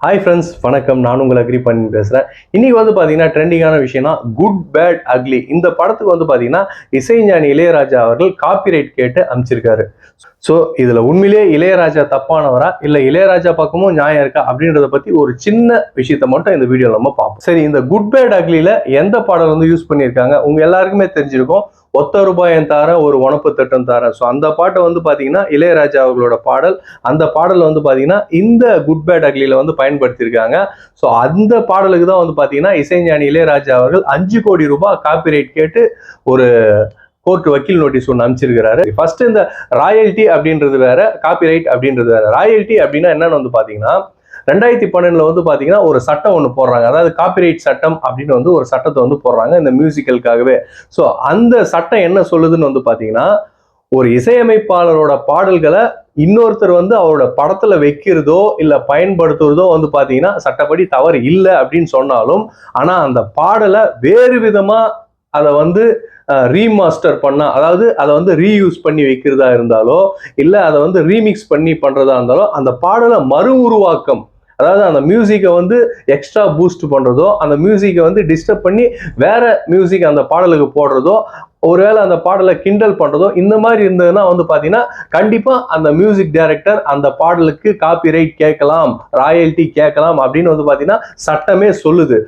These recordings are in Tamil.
ஹாய் ஃப்ரெண்ட்ஸ் வணக்கம். நான் உங்களை அக்ரி பண்ணி பேசுகிறேன் இன்னைக்கு வந்து பார்த்தீங்கன்னா ட்ரெண்டிங்கான விஷயம்னா குட் பேட் அக்லி இந்த படத்துக்கு வந்து பார்த்தீங்கன்னா இசைஞானி இளையராஜா அவர்கள் காப்பிரைட் கேட்டு அமைச்சிருக்காரு. ஸோ இதில் உண்மையிலேயே இளையராஜா தப்பானவரா? இல்லை இளையராஜா பக்கமும் நியாயம் இருக்கா? அப்படின்றத பற்றி ஒரு சின்ன விஷயத்த மட்டும் இந்த வீடியோவில் நம்ம பார்ப்போம். சரி இந்த குட் பேட் அக்லியில் எந்த பாடல் வந்து யூஸ் பண்ணியிருக்காங்க? உங்கள் எல்லாருக்குமே தெரிஞ்சிருக்கும். ஒத்த ரூபாயம் தார ஒரு உணப்பு திட்டம் தார. ஸோ அந்த பாட்டை வந்து பார்த்தீங்கன்னா இளையராஜா அவர்களோட பாடல். அந்த பாடல் வந்து பார்த்தீங்கன்னா இந்த குட் பேட் அக்லியில் வந்து பயன்படுத்தியிருக்காங்க. ஸோ அந்த பாடலுக்கு தான் வந்து பார்த்தீங்கன்னா இசைஞானி இளையராஜா அவர்கள் அஞ்சு கோடி ரூபாய் காப்பிரைட் கேட்டு ஒரு கோர்ட் வக்கீல் நோட்டீஸ் ஒன்று அனுப்பிச்சிருக்கிறாரு. ஃபர்ஸ்ட் இந்த ராயல்ட்டி அப்படின்றது வேற காப்பிரைட் அப்படின்றது வேற. ராயல்ட்டி அப்படின்னா என்னன்னு வந்து பார்த்தீங்கன்னா ரெண்டாயிரத்தி பன்னெண்டுல வந்து பாத்தீங்கன்னா ஒரு சட்டம் ஒன்று போடுறாங்க. அதாவது காப்பிரைட் சட்டம் அப்படின்னு வந்து ஒரு சட்டத்தை வந்து போடுறாங்க இந்த மியூசிக்கலுக்காகவே ஸோ அந்த சட்டம் என்ன சொல்லுதுன்னு வந்து பாத்தீங்கன்னா ஒரு இசையமைப்பாளரோட பாடல்களை இன்னொருத்தர் வந்து அவரோட படத்துல வைக்கிறதோ இல்ல பயன்படுத்துறதோ வந்து பாத்தீங்கன்னா சட்டப்படி தவறு இல்லை அப்படின்னு சொன்னாலும் ஆனா அந்த பாடலை வேறு விதமா அதை வந்து ரீமாஸ்டர் பண்ணால் அதாவது அதை வந்து ரீயூஸ் பண்ணி வைக்கிறதா இருந்தாலோ இல்லை அதை வந்து ரீமிக்ஸ் பண்ணி பண்ணுறதா இருந்தாலோ அந்த பாடலை மறு உருவாக்கம் அதாவது அந்த மியூசிக்கை வந்து எக்ஸ்ட்ரா பூஸ்ட் பண்ணுறதோ அந்த மியூசிக்கை வந்து டிஸ்டர்ப் பண்ணி வேற மியூசிக் அந்த பாடலுக்கு போடுறதோ ஒருவேளை அந்த பாடலை கிண்டல் பண்ணுறதோ இந்த மாதிரி இருந்ததுன்னா வந்து பார்த்தீங்கன்னா கண்டிப்பாக அந்த மியூசிக் டைரக்டர் அந்த பாடலுக்கு காப்பி ரைட் கேட்கலாம் ராயல்ட்டி கேட்கலாம் அப்படின்னு வந்து பார்த்தீங்கன்னா சட்டமே சொல்லுது.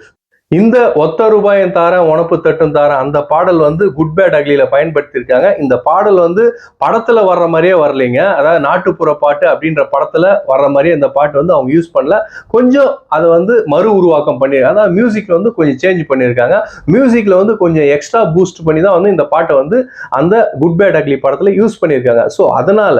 இந்த ஒத்த ரூபாயம் தார உணப்பு தட்டும் தார அந்த பாடல் வந்து குட் பேட் அக்லியில பயன்படுத்தியிருக்காங்க. இந்த பாடல் வந்து படத்துல வர்ற மாதிரியே வரலைங்க. அதாவது நாட்டுப்புற பாட்டு அப்படின்ற படத்துல வர்ற மாதிரியே இந்த பாட்டு வந்து அவங்க யூஸ் பண்ணல. கொஞ்சம் அதை வந்து மறு உருவாக்கம் பண்ணியிருக்காங்க. அதாவது மியூசிக்ல வந்து கொஞ்சம் சேஞ்ச் பண்ணியிருக்காங்க. மியூசிக்ல வந்து கொஞ்சம் எக்ஸ்ட்ரா பூஸ்ட் பண்ணி தான் வந்து இந்த பாட்டை வந்து அந்த குட் பேட் அக்லி படத்துல யூஸ் பண்ணியிருக்காங்க. ஸோ அதனால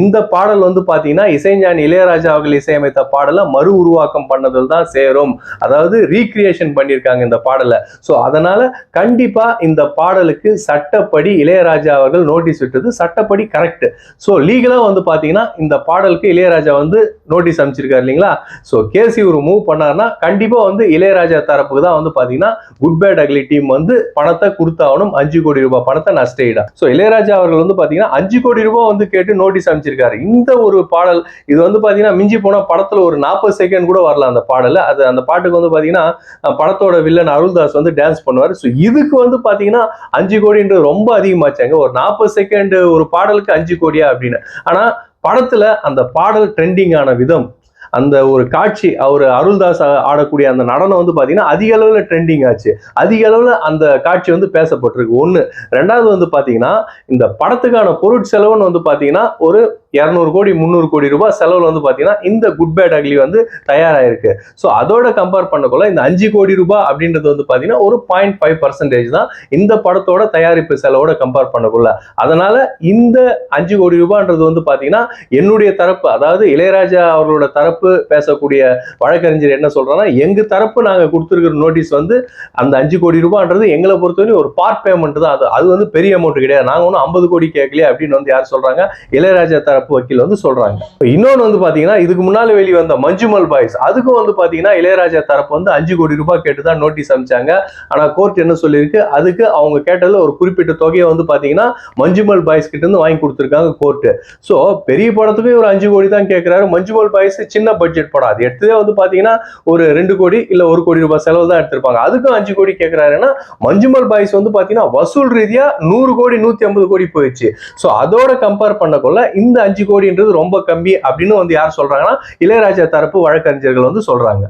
இந்த பாடல் வந்து பாத்தீங்கன்னா இசைஞானி இளையராஜா அவர்கள் இசையமைத்த பாடலை மறு உருவாக்கம் பண்ணதில் தான் சேரும். அதாவது ரீக்ரியேஷன் பண்ணியிருக்காங்க இந்த பாடலை. ஸோ அதனால கண்டிப்பா இந்த பாடலுக்கு சட்டப்படி இளையராஜா அவர்கள் நோட்டீஸ் விட்டது. சட்டப்படி கரெக்ட் ஸோ லீகலா வந்து பாத்தீங்கன்னா இந்த பாடலுக்கு இளையராஜா வந்து நோட்டீஸ் அமைச்சிருக்காரு இல்லைங்களா? ஸோ கேசி ஒரு மூவ் பண்ணாருன்னா கண்டிப்பா வந்து இளையராஜா தரப்புக்கு தான் வந்து பாத்தீங்கன்னா குட் பேட் அக்லி டீம் வந்து பணத்தை கொடுத்தாகணும். அஞ்சு கோடி ரூபாய் பணத்தை நஷ்டஈடா. ஸோ இளையராஜா அவர்கள் வந்து பாத்தீங்கன்னா அஞ்சு கோடி ரூபாய் வந்து கேட்டு நோட்டீஸ் அமைச்சிருக்காரு இந்த ஒரு பாடல் இது வந்து பாத்தீங்கன்னா மிஞ்சி போனா படத்துல ஒரு நாற்பது செகண்ட் கூட வரலாம் அந்த பாடல். அது அந்த பாட்டுக்கு வந்து பாத்தீங்கன்னா படத்தோட வில்லன் அருள்தாஸ் வந்து டான்ஸ் பண்ணுவார். ஸோ இதுக்கு வந்து பார்த்தீங்கன்னா அஞ்சு கோடின்றது ரொம்ப அதிகமாச்சாங்க. ஒரு நாற்பது செகண்ட் ஒரு பாடலுக்கு அஞ்சு கோடியா அப்படின்னு. ஆனா படத்துல அந்த பாடல் ட்ரெண்டிங் ஆன விதம் அந்த ஒரு காட்சி அவர் அருள்தாஸ் ஆடக்கூடிய அந்த நடனம் வந்து பார்த்தீங்கன்னா அதிக அளவில் ட்ரெண்டிங் ஆச்சு. அதிக அளவில் அந்த காட்சி வந்து பேசப்பட்டிருக்கு. ஒன்று ரெண்டாவது வந்து பார்த்தீங்கன்னா இந்த படத்துக்கான பொருட்செலவுன்னு வந்து பார்த்தீங்கன்னா ஒரு இரநூறு கோடி முந்நூறு கோடி ரூபாய் செலவில் வந்து பார்த்தீங்கன்னா இந்த குட் பேட் அக்லி வந்து தயாராகிருக்கு ஸோ அதோட கம்பேர் பண்ணக்குள்ள இந்த அஞ்சு கோடி ரூபாய் அப்படின்றது வந்து பார்த்தீங்கன்னா ஒரு பாயிண்ட் ஃபைவ் பர்சன்டேஜ் தான் இந்த படத்தோட தயாரிப்பு செலவோட கம்பேர் பண்ணக்குள்ள. அதனால இந்த அஞ்சு கோடி ரூபான்றது வந்து பார்த்தீங்கன்னா என்னுடைய தரப்பு அதாவது இளையராஜா அவர்களோட தரப்பு பேசக்கூடிய வழக்கறிஞர் என்ன சொல்றாங்கன்னா எங்க தரப்பு நாங்கள் கொடுத்துருக்கிற நோட்டீஸ் வந்து அந்த அஞ்சு கோடி ரூபான்றது எங்களை பொறுத்தவரையும் ஒரு பார்ட் பேமெண்ட் தான். அது அது வந்து பெரிய அமௌண்ட் கிடையாது. நாங்கள் ஒன்றும் ஐம்பது கோடி கேட்கலையே அப்படின்னு வந்து யார் சொல்றாங்க? இளையராஜா தரப்பு வக்கீல் வந்து சொல்றாங்க. இன்னொன்று வந்து பாத்தீங்கன்னா இதுக்கு முன்னால வெளிவந்த மஞ்சுமல் பாய்ஸ் அதுக்கும் வந்து பாத்தீங்கன்னா இளையராஜா தரப்பு வந்து அஞ்சு கோடி ரூபாய் கேட்டு தான் நோட்டீஸ் அனுப்பிச்சாங்க. ஆனா கோர்ட் என்ன சொல்லியிருக்கு? அதுக்கு அவங்க கேட்டதுல ஒரு குறிப்பிட்ட தொகையை வந்து பாத்தீங்கன்னா மஞ்சுமல் பாய்ஸ் கிட்ட இருந்து வாங்கி கொடுத்துருக்காங்க கோர்ட்டு. ஸோ பெரிய படத்துக்கு ஒரு அஞ்சு கோடி தான் கேட்கிறாரு மஞ்சுமல் பாய்ஸ் சின்ன பட்ஜெட் படம். அது எடுத்ததே வந்து பாத்தீங்கன்னா ஒரு ரெண்டு கோடி இல்ல ஒரு கோடி ரூபாய் செலவு தான் எடுத்திருப்பாங்க. அதுக்கும் அஞ்சு கோடி கேட்கிறாருன்னா மஞ்சுமல் பாய்ஸ் வந்து பாத்தீங்கன்னா வசூல் ரீதியா நூறு கோடி நூத்தி ஐம்பது கோடி போயிடுச்சு. ஸோ அதோட கம்பேர் பண்ணக்குள்ள இந்த அஞ்சு கோடின்றது ரொம்ப கம்மி அப்படின்னு வந்து யார் சொல்றாங்கன்னா இளையராஜா தரப்பு வழக்கறிஞர்கள் வந்து சொல்றாங்க.